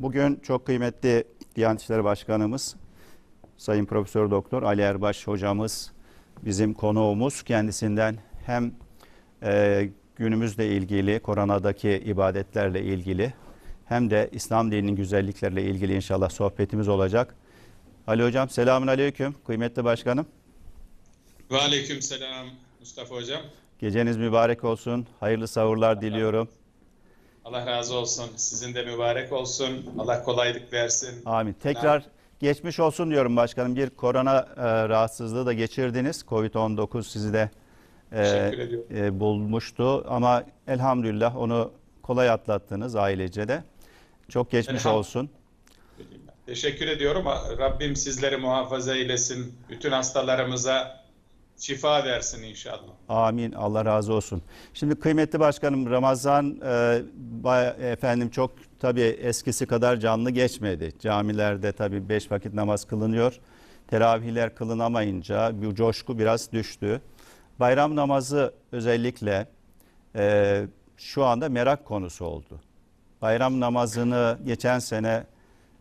Bugün çok kıymetli Diyanet İşleri Başkanımız Sayın Profesör Doktor Ali Erbaş hocamız bizim konuğumuz. Kendisinden hem e, günümüzle ilgili, koronadaki ibadetlerle ilgili hem de İslam dininin güzellikleriyle ilgili inşallah sohbetimiz olacak. Ali Hocam selamun aleyküm. Kıymetli başkanım. Ve aleyküm selam Mustafa Hocam. Geceniz mübarek olsun. Hayırlı sahurlar diliyorum. Allah razı olsun. Sizin de mübarek olsun. Allah kolaylık versin. Amin. Tekrar geçmiş olsun diyorum başkanım. Bir korona e, rahatsızlığı da geçirdiniz. Covid-19 sizi de e, Teşekkür ediyorum. e, bulmuştu ama elhamdülillah onu kolay atlattınız ailece de. Çok geçmiş Elham- olsun. Teşekkür ediyorum. Rabbim sizleri muhafaza eylesin. Bütün hastalarımıza şifa versin inşallah. Amin. Allah razı olsun. Şimdi kıymetli başkanım Ramazan e, efendim çok tabii eskisi kadar canlı geçmedi. Camilerde tabii beş vakit namaz kılınıyor. Teravihler kılınamayınca bu coşku biraz düştü. Bayram namazı özellikle e, şu anda merak konusu oldu. Bayram namazını geçen sene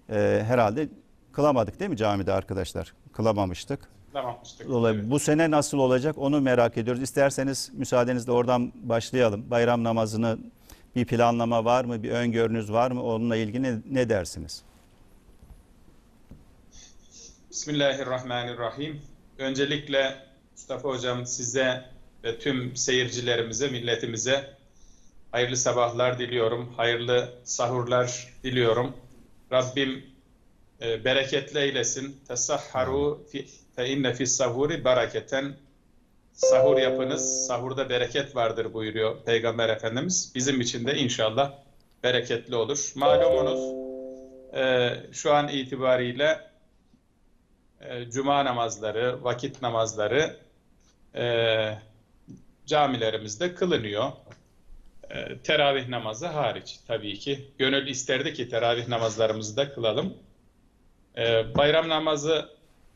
e, herhalde kılamadık değil mi camide arkadaşlar? Kılamamıştık. Tamammıştık. Dolayı bu sene nasıl olacak onu merak ediyoruz. İsterseniz müsaadenizle oradan başlayalım. Bayram namazını bir planlama var mı, bir öngörünüz var mı? Onunla ilgili ne, ne dersiniz? Bismillahirrahmanirrahim. Öncelikle Mustafa Hocam size ve tüm seyircilerimize, milletimize hayırlı sabahlar diliyorum. Hayırlı sahurlar diliyorum. Rabbim e, bereketli eylesin. Tesahharu fi, fe inne fis sahuri bereketen. Sahur yapınız, sahurda bereket vardır buyuruyor Peygamber Efendimiz. Bizim için de inşallah bereketli olur. Malumunuz e, şu an itibariyle e, cuma namazları, vakit namazları e, camilerimizde kılınıyor. E, teravih namazı hariç tabii ki. Gönül isterdi ki teravih namazlarımızı da kılalım. E, bayram namazı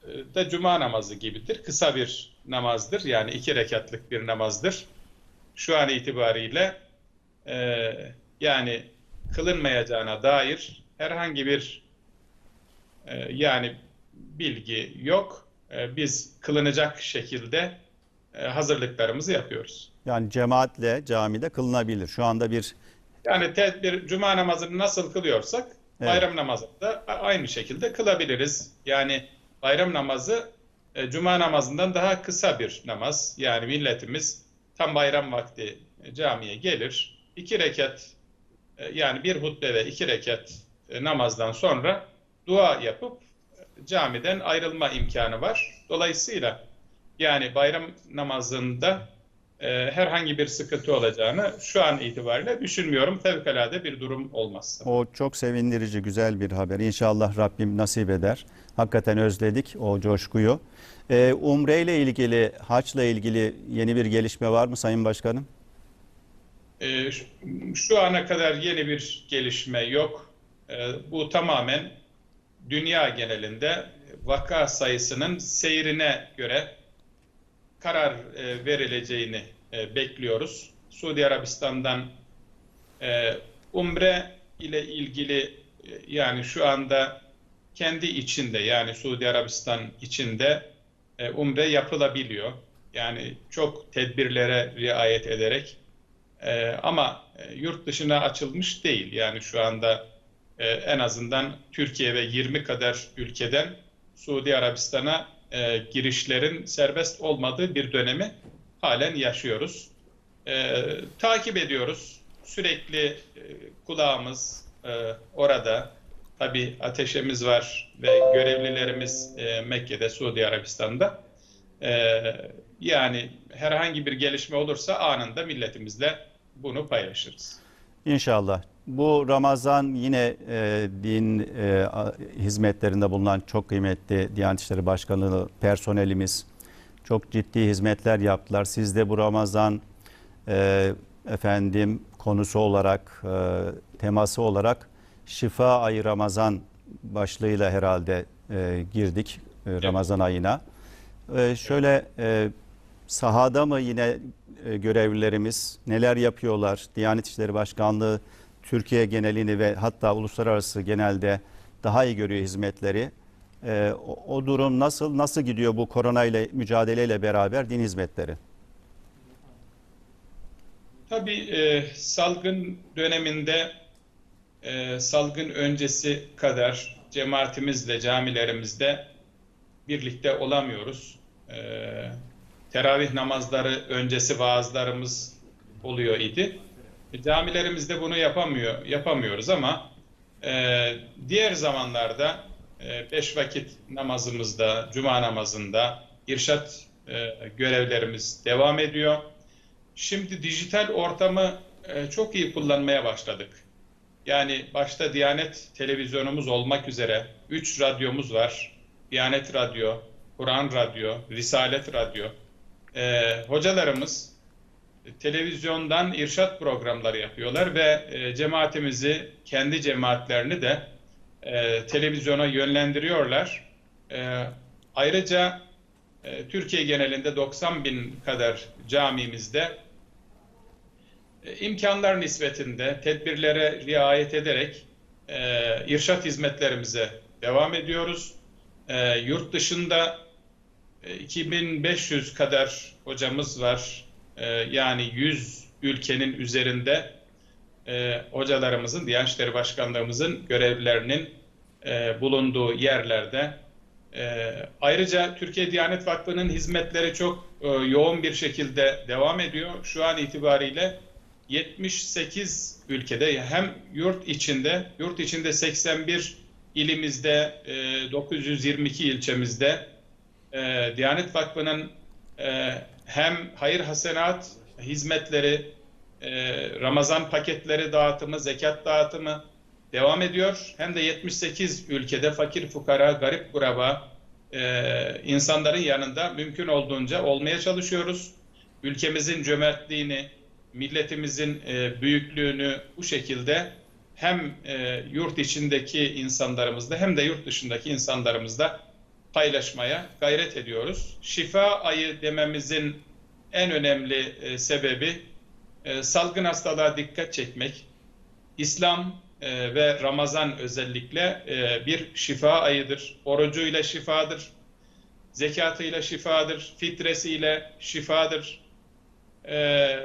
e, da cuma namazı gibidir. Kısa bir namazdır. Yani iki rekatlık bir namazdır. Şu an itibariyle e, yani kılınmayacağına dair herhangi bir e, yani bilgi yok. E, Biz kılınacak şekilde e, hazırlıklarımızı yapıyoruz. Yani cemaatle camide kılınabilir. Şu anda bir Yani tedbir cuma namazını nasıl kılıyorsak Bayram namazını da aynı şekilde kılabiliriz. Yani bayram namazı e, cuma namazından daha kısa bir namaz. Yani milletimiz tam bayram vakti e, camiye gelir. iki rekat e, yani bir hutbe ve iki rekat e, namazdan sonra dua yapıp e, camiden ayrılma imkanı var. Dolayısıyla yani bayram namazında herhangi bir sıkıntı olacağını şu an itibariyle düşünmüyorum. Fevkalade bir durum olmazsa. o çok sevindirici, güzel bir haber. İnşallah Rabbim nasip eder. Hakikaten özledik o coşkuyu. Ee, Umre ile ilgili, haçla ilgili yeni bir gelişme var mı Sayın Başkanım? E, şu- şu ana kadar yeni bir gelişme yok. E, bu tamamen dünya genelinde vaka sayısının seyrine göre karar e, verileceğini e, bekliyoruz. Suudi Arabistan'dan e, Umre ile ilgili yani şu anda kendi içinde yani Suudi Arabistan içinde Umre yapılabiliyor. Yani çok tedbirlere riayet ederek ama yurt dışına açılmış değil. Yani şu anda en azından Türkiye ve 20 kadar ülkeden Suudi Arabistan'a e, girişlerin serbest olmadığı bir dönemi halen yaşıyoruz. E, takip ediyoruz. Sürekli e, kulağımız e, orada. Tabii ateşemiz var ve görevlilerimiz e, Mekke'de, Suudi Arabistan'da. E, yani herhangi bir gelişme olursa anında milletimizle bunu paylaşırız. İnşallah. Bu Ramazan yine e, din e, hizmetlerinde bulunan çok kıymetli Diyanet İşleri Başkanlığı personelimiz çok ciddi hizmetler yaptılar. Siz de bu Ramazan e, efendim konusu olarak, e, teması olarak Şifa Ayı Ramazan başlığıyla herhalde e, girdik e, Ramazan ayına. E, şöyle e, sahada mı yine e, görevlilerimiz neler yapıyorlar? Diyanet İşleri Başkanlığı Türkiye genelini ve hatta uluslararası genelde daha iyi görüyor hizmetleri. E, o, o durum nasıl nasıl gidiyor bu korona ile mücadeleyle beraber din hizmetleri? Tabii e, salgın döneminde e, salgın öncesi kadar cemaatimizle, camilerimizde birlikte olamıyoruz. E, teravih namazları öncesi vaazlarımız oluyor idi. E, Camilerimizde bunu yapamıyor, yapamıyoruz ama e, diğer zamanlarda e, beş vakit namazımızda, cuma namazında irşat e, görevlerimiz devam ediyor. Şimdi dijital ortamı e, çok iyi kullanmaya başladık. Yani başta Diyanet televizyonumuz olmak üzere 3 radyomuz var. Diyanet Radyo, Kur'an Radyo, Risalet Radyo. E, hocalarımız televizyondan irşat programları yapıyorlar ve e, cemaatimizi, kendi cemaatlerini de e, televizyona yönlendiriyorlar. E, ayrıca e, Türkiye genelinde 90 bin kadar camimizde e, imkanlar nispetinde tedbirlere riayet ederek e, irşat hizmetlerimize devam ediyoruz. E, yurt dışında e, 2500 kadar hocamız var. E, yani 100 ülkenin üzerinde e, hocalarımızın, Diyanet İşleri Başkanlığımızın görevlerinin e, bulunduğu yerlerde e, ayrıca Türkiye Diyanet Vakfı'nın hizmetleri çok e, yoğun bir şekilde devam ediyor. Şu an itibariyle 78 ülkede hem yurt içinde, yurt içinde 81 ilimizde, e, 922 ilçemizde e, Diyanet Vakfı'nın e, hem hayır hasenat hizmetleri, e, Ramazan paketleri dağıtımı, zekat dağıtımı devam ediyor. Hem de 78 ülkede fakir fukara, garip kuraba e, insanların yanında mümkün olduğunca olmaya çalışıyoruz. Ülkemizin cömertliğini, milletimizin e, büyüklüğünü bu şekilde hem yurt içindeki insanlarımızla hem de yurt dışındaki insanlarımızla paylaşmaya gayret ediyoruz. Şifa ayı dememizin en önemli e, sebebi e, salgın hastalığa dikkat çekmek. İslam e, ve Ramazan özellikle e, bir şifa ayıdır. Orucuyla şifadır, zekatıyla şifadır, fitresiyle şifadır. E,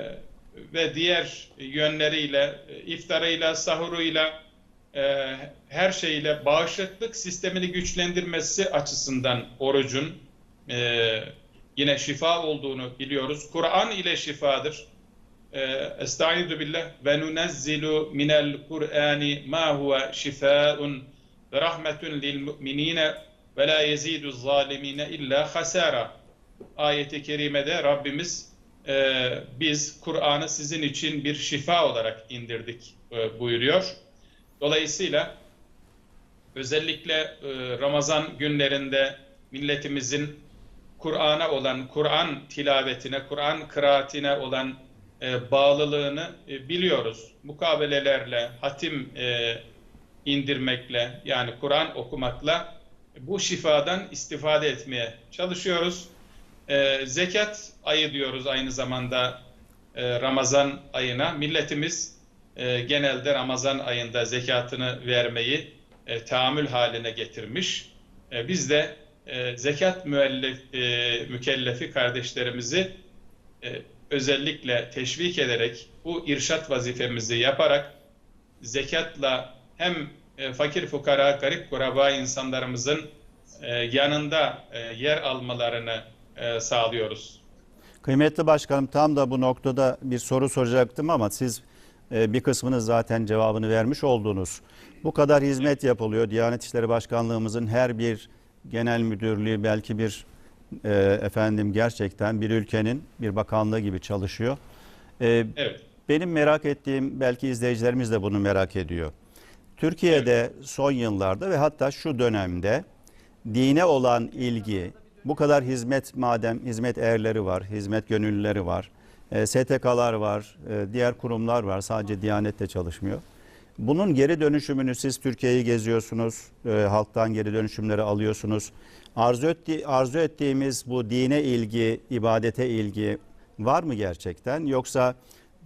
ve diğer yönleriyle, e, iftarıyla, sahuruyla, e, her şeyle bağışıklık sistemini güçlendirmesi açısından orucun e, yine şifa olduğunu biliyoruz. Kur'an ile şifadır. E, Estaizu billah ve nunezzilu minel Kur'ani ma huve şifaun ve rahmetun lil mu'minine ve la yezidu zalimine illa hasara. Ayeti kerimede Rabbimiz e, biz Kur'an'ı sizin için bir şifa olarak indirdik e, buyuruyor. Dolayısıyla özellikle e, Ramazan günlerinde milletimizin Kur'an'a olan, Kur'an tilavetine, Kur'an kıraatine olan e, bağlılığını e, biliyoruz. Mukabelelerle, hatim indirmekle, yani Kur'an okumakla bu şifadan istifade etmeye çalışıyoruz. Zekat ayı diyoruz aynı zamanda Ramazan ayına. Milletimiz e, genelde Ramazan ayında zekatını vermeyi e, tahammül haline getirmiş. E, biz de e, zekat müellif, e, mükellefi kardeşlerimizi e, özellikle teşvik ederek bu irşat vazifemizi yaparak zekatla hem e, fakir fukara, garip kuraba insanlarımızın e, yanında e, yer almalarını e, sağlıyoruz. Kıymetli başkanım tam da bu noktada bir soru soracaktım ama siz bir kısmını zaten cevabını vermiş oldunuz. Bu kadar hizmet yapılıyor. Diyanet İşleri Başkanlığımızın her bir genel müdürlüğü belki bir e, efendim gerçekten bir ülkenin bir bakanlığı gibi çalışıyor. E, Evet. benim merak ettiğim belki izleyicilerimiz de bunu merak ediyor. Türkiye'de son yıllarda ve hatta şu dönemde dine olan ilgi, bu kadar hizmet madem hizmet erleri var, hizmet gönüllüleri var, e, STK'lar var, e, diğer kurumlar var. Sadece Diyanet çalışmıyor. Bunun geri dönüşümünü siz Türkiye'yi geziyorsunuz, e, halktan geri dönüşümleri alıyorsunuz. Arzu, etti, arzu ettiğimiz bu dine ilgi, ibadete ilgi var mı gerçekten? Yoksa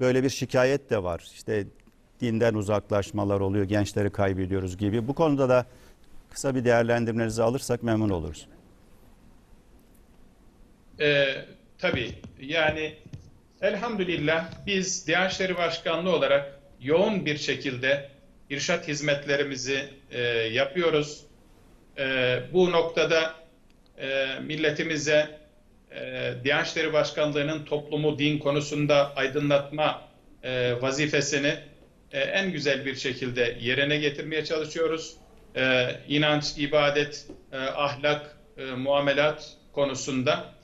böyle bir şikayet de var. İşte dinden uzaklaşmalar oluyor, gençleri kaybediyoruz gibi. Bu konuda da kısa bir değerlendirmenizi alırsak memnun oluruz. Ee, tabii yani elhamdülillah biz Diyanet İşleri Başkanlığı olarak yoğun bir şekilde irşat hizmetlerimizi e, yapıyoruz. E, bu noktada e, milletimize e, Diyanet İşleri Başkanlığı'nın toplumu din konusunda aydınlatma e, vazifesini e, en güzel bir şekilde yerine getirmeye çalışıyoruz. E, inanç, ibadet, e, ahlak, e, muamelat konusunda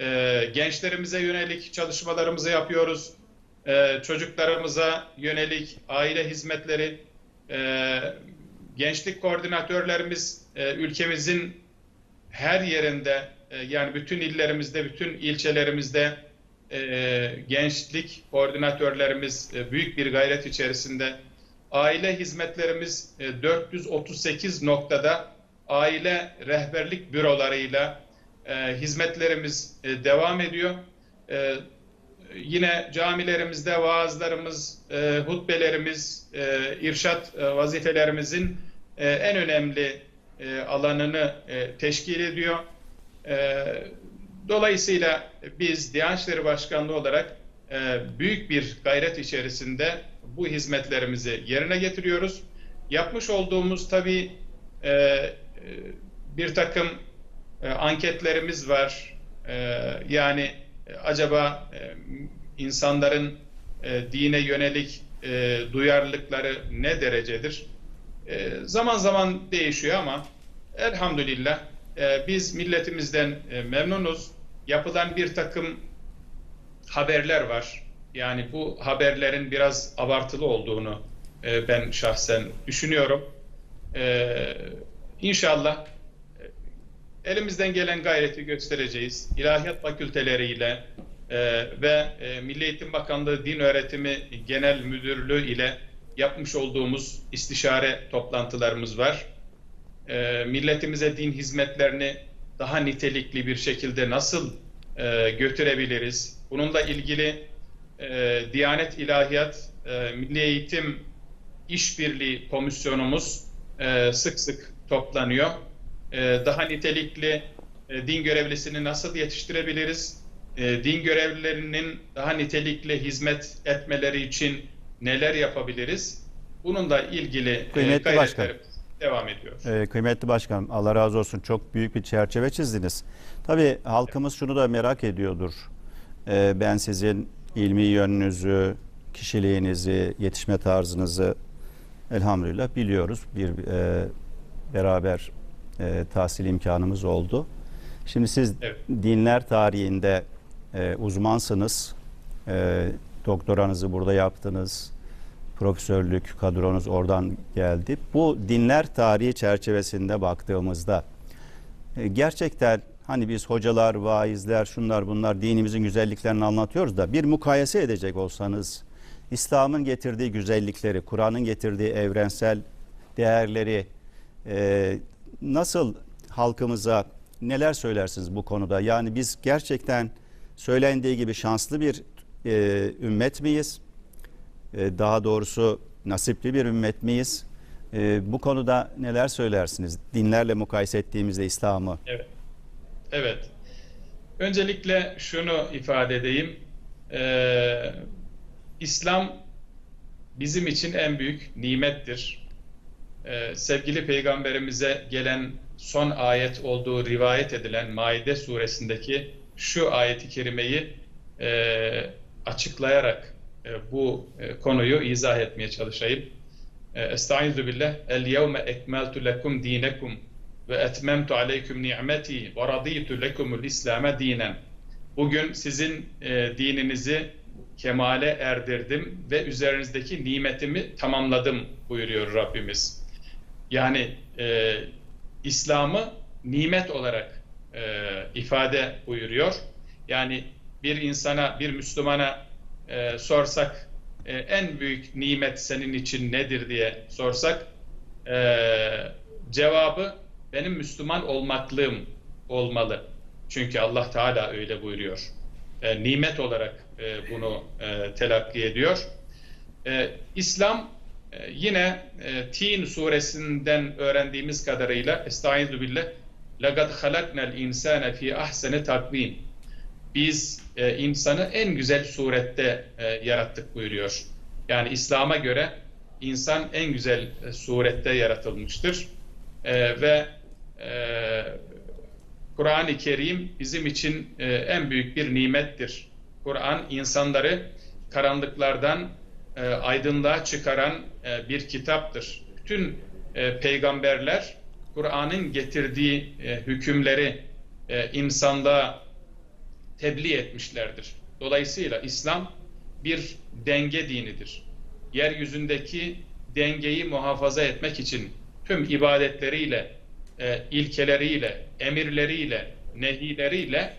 e, gençlerimize yönelik çalışmalarımızı yapıyoruz. E, çocuklarımıza yönelik aile hizmetleri, e, gençlik koordinatörlerimiz e, ülkemizin her yerinde e, yani bütün illerimizde, bütün ilçelerimizde e, gençlik koordinatörlerimiz e, büyük bir gayret içerisinde. Aile hizmetlerimiz e, 438 noktada aile rehberlik bürolarıyla e, hizmetlerimiz e, devam ediyor. E, yine camilerimizde vaazlarımız, hutbelerimiz, irşat vazifelerimizin en önemli alanını teşkil ediyor. Dolayısıyla biz Diyanet Başkanlığı olarak büyük bir gayret içerisinde bu hizmetlerimizi yerine getiriyoruz. Yapmış olduğumuz tabii bir takım e, anketlerimiz var. E, yani e, acaba e, insanların e, dine yönelik duyarlılıkları ne derecedir? E, zaman zaman değişiyor ama elhamdülillah biz milletimizden memnunuz. Yapılan bir takım haberler var. Yani bu haberlerin biraz abartılı olduğunu ben şahsen düşünüyorum. E, inşallah elimizden gelen gayreti göstereceğiz. İlahiyat fakülteleriyle e, ve e, Milli Eğitim Bakanlığı Din Öğretimi Genel Müdürlüğü ile yapmış olduğumuz istişare toplantılarımız var. E, milletimize din hizmetlerini daha nitelikli bir şekilde nasıl e, götürebiliriz? Bununla ilgili e, Diyanet İlahiyat e, Milli Eğitim İşbirliği Komisyonumuz e, sık sık toplanıyor. E, daha nitelikli e, din görevlisini nasıl yetiştirebiliriz? E, din görevlilerinin daha nitelikli hizmet etmeleri için neler yapabiliriz? Bununla ilgili e, Kıymetli gayretlerimiz devam ediyor. Ee, kıymetli başkanım Allah razı olsun çok büyük bir çerçeve çizdiniz. Tabii halkımız şunu da merak ediyordur. Ee, ben sizin ilmi yönünüzü, kişiliğinizi, yetişme tarzınızı elhamdülillah biliyoruz. Bir e, beraber e, tahsil imkanımız oldu. Şimdi siz Evet. dinler tarihinde e, uzmansınız. E, doktoranızı burada yaptınız. Profesörlük kadronuz oradan geldi. Bu dinler tarihi çerçevesinde baktığımızda e, gerçekten hani biz hocalar, vaizler, şunlar bunlar dinimizin güzelliklerini anlatıyoruz da bir mukayese edecek olsanız İslam'ın getirdiği güzellikleri, Kur'an'ın getirdiği evrensel değerleri e, nasıl halkımıza neler söylersiniz bu konuda? Yani biz gerçekten söylendiği gibi şanslı bir e, ümmet miyiz? E, daha doğrusu nasipli bir ümmet miyiz? E, bu konuda neler söylersiniz? Dinlerle mukayese ettiğimizde İslam'ı. Evet. Evet. Öncelikle şunu ifade edeyim. Ee, İslam bizim için en büyük nimettir. Ee, sevgili peygamberimize gelen son ayet olduğu rivayet edilen Maide suresindeki şu ayeti kerimeyi e, açıklayarak e, bu e, konuyu izah etmeye çalışayım. E, Estaizu billah. El yevme ekmeltu lekum dinekum ve etmemtu aleyküm ni'meti ve raditu lekumul İslam'e dinen. Bugün sizin e, dininizi kemale erdirdim ve üzerinizdeki nimetimi tamamladım buyuruyor Rabbimiz. Yani e, İslam'ı nimet olarak e, ifade buyuruyor. Yani bir insana, bir Müslümana e, sorsak e, en büyük nimet senin için nedir diye sorsak e, cevabı benim Müslüman olmaklığım olmalı. Çünkü Allah Teala öyle buyuruyor. E, nimet olarak e, bunu e, telakki ediyor. E, İslam Ee, yine e, Tin suresinden öğrendiğimiz kadarıyla Estaizu billah لَقَدْ خَلَقْنَا الْاِنْسَانَ ف۪ي اَحْسَنِ takvim Biz e, insanı en güzel surette e, yarattık buyuruyor. Yani İslam'a göre insan en güzel e, surette yaratılmıştır. E, ve e, Kur'an-ı Kerim bizim için e, en büyük bir nimettir. Kur'an insanları karanlıklardan e, aydınlığa çıkaran e, bir kitaptır. Bütün e, peygamberler Kur'an'ın getirdiği e, hükümleri e, insanlığa tebliğ etmişlerdir. Dolayısıyla İslam bir denge dinidir. Yeryüzündeki dengeyi muhafaza etmek için tüm ibadetleriyle, e, ilkeleriyle, emirleriyle, nehileriyle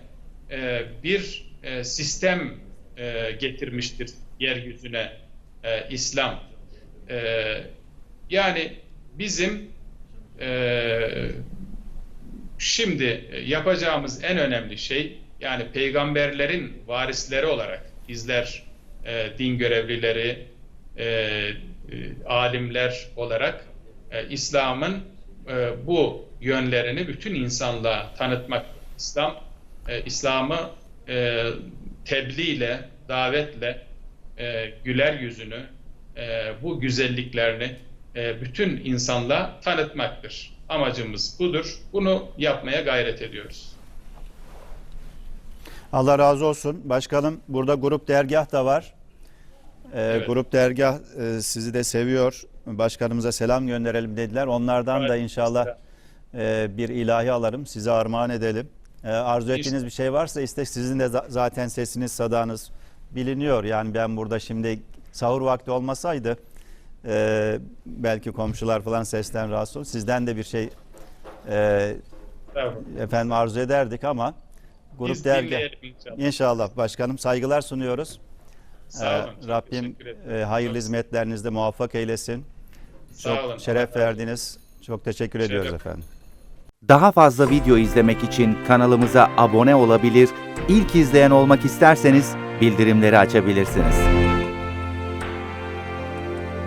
e, bir e, sistem e, getirmiştir yeryüzüne e, İslam. E, yani bizim e, şimdi yapacağımız en önemli şey yani peygamberlerin varisleri olarak bizler e, din görevlileri, e, e, alimler olarak e, İslam'ın e, bu yönlerini bütün insanlığa tanıtmak. İslam, e, İslam'ı e, tebliğle, davetle, e, güler yüzünü, e, bu güzelliklerini e, bütün insanlığa tanıtmaktır. Amacımız budur. Bunu yapmaya gayret ediyoruz. Allah razı olsun. Başkanım burada grup dergah da var. Ee, Evet. Grup dergah e, sizi de seviyor. Başkanımıza selam gönderelim dediler. Onlardan da Evet. inşallah e, bir ilahi alalım. Size armağan edelim. E, arzu ettiğiniz bir şey varsa iste sizin de za- zaten sesiniz, sadanız biliniyor. Yani ben burada şimdi sahur vakti olmasaydı e, belki komşular falan sesten rahatsız olur. Sizden de bir şey e, Tamam. efendim arzu ederdik ama grup dinleyelim inşallah. İnşallah başkanım saygılar sunuyoruz. Sağ olun. Ee, Rabbim e, hayırlı hizmetlerinizde muvaffak eylesin. Sağ Çok olun. şeref verdiniz. Çok teşekkür Şeref. ediyoruz efendim. Daha fazla video izlemek için kanalımıza abone olabilir, ilk izleyen olmak isterseniz bildirimleri açabilirsiniz.